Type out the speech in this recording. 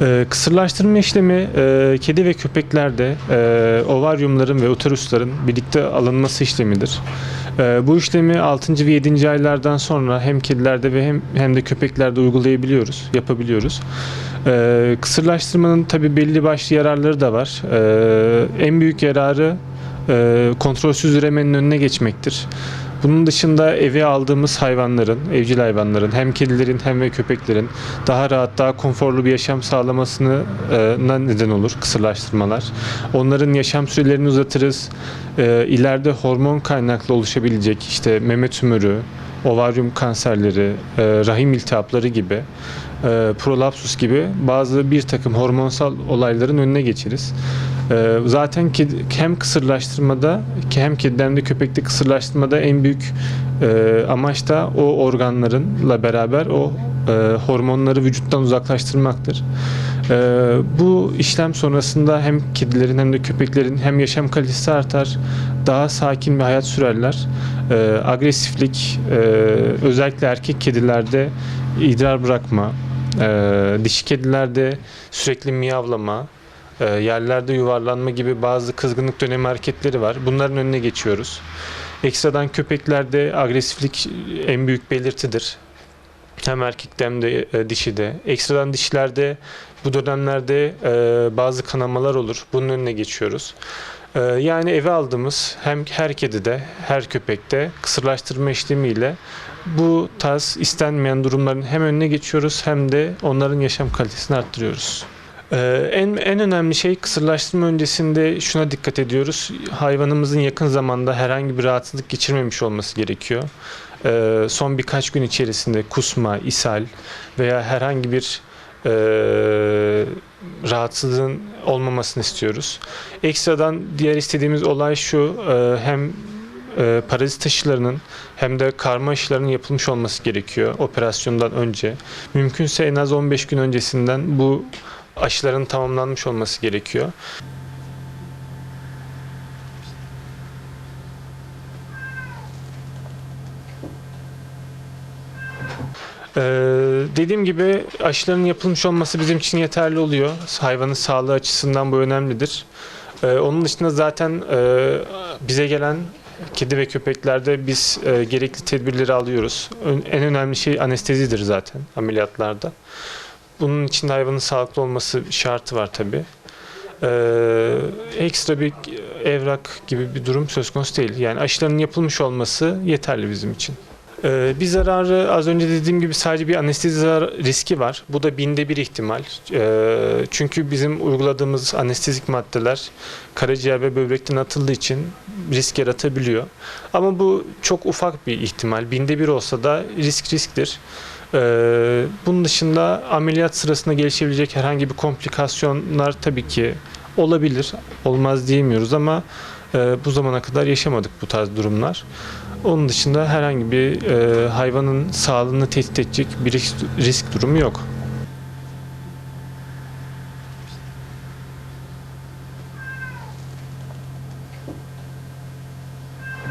Ee, kısırlaştırma işlemi e, kedi ve köpeklerde e, ovaryumların ve uterusların birlikte alınması işlemidir. E, bu işlemi 6. ve 7. aylardan sonra hem kedilerde ve hem, hem de köpeklerde uygulayabiliyoruz, yapabiliyoruz. E, kısırlaştırmanın tabi belli başlı yararları da var. E, en büyük yararı e, kontrolsüz üremenin önüne geçmektir. Bunun dışında eve aldığımız hayvanların, evcil hayvanların hem kedilerin hem de köpeklerin daha rahat, daha konforlu bir yaşam sağlamasına neden olur kısırlaştırmalar. Onların yaşam sürelerini uzatırız. E, ileride hormon kaynaklı oluşabilecek işte meme tümörü, ovaryum kanserleri, e, rahim iltihapları gibi, e, prolapsus gibi bazı bir takım hormonsal olayların önüne geçeriz. E, zaten kedi, hem kısırlaştırmada hem kedide hem de köpekte kısırlaştırmada en büyük e, amaç da o organlarınla beraber o e, hormonları vücuttan uzaklaştırmaktır. E, bu işlem sonrasında hem kedilerin hem de köpeklerin hem yaşam kalitesi artar, daha sakin bir hayat sürerler. E, agresiflik, e, özellikle erkek kedilerde idrar bırakma, e, dişi kedilerde sürekli miyavlama, yerlerde yuvarlanma gibi bazı kızgınlık dönemi hareketleri var. Bunların önüne geçiyoruz. Ekstradan köpeklerde agresiflik en büyük belirtidir. Hem erkekte hem de e, dişide. Ekstradan dişilerde bu dönemlerde e, bazı kanamalar olur. Bunun önüne geçiyoruz. E, yani eve aldığımız hem her kedide, her köpekte kısırlaştırma işlemiyle bu tarz istenmeyen durumların hem önüne geçiyoruz hem de onların yaşam kalitesini arttırıyoruz. Ee, en en önemli şey kısırlaştırma öncesinde şuna dikkat ediyoruz. Hayvanımızın yakın zamanda herhangi bir rahatsızlık geçirmemiş olması gerekiyor. Ee, son birkaç gün içerisinde kusma, ishal veya herhangi bir e, rahatsızlığın olmamasını istiyoruz. Ekstradan diğer istediğimiz olay şu e, hem e, parazit aşılarının hem de karma aşılarının yapılmış olması gerekiyor operasyondan önce. Mümkünse en az 15 gün öncesinden bu aşıların tamamlanmış olması gerekiyor. Ee, dediğim gibi aşıların yapılmış olması bizim için yeterli oluyor. Hayvanın sağlığı açısından bu önemlidir. Ee, onun dışında zaten e, bize gelen kedi ve köpeklerde biz e, gerekli tedbirleri alıyoruz. En önemli şey anestezidir zaten ameliyatlarda. Bunun için hayvanın sağlıklı olması şartı var tabi. Ee, ekstra bir evrak gibi bir durum söz konusu değil. Yani aşıların yapılmış olması yeterli bizim için. Ee, bir zararı az önce dediğim gibi sadece bir anestezi zar- riski var. Bu da binde bir ihtimal. Ee, çünkü bizim uyguladığımız anestezik maddeler karaciğer ve böbrekten atıldığı için risk yaratabiliyor. Ama bu çok ufak bir ihtimal. Binde bir olsa da risk risktir. Ee, bunun dışında ameliyat sırasında gelişebilecek herhangi bir komplikasyonlar tabii ki olabilir. Olmaz diyemiyoruz ama e, bu zamana kadar yaşamadık bu tarz durumlar. Onun dışında herhangi bir e, hayvanın sağlığını tehdit edecek bir risk, risk durumu yok.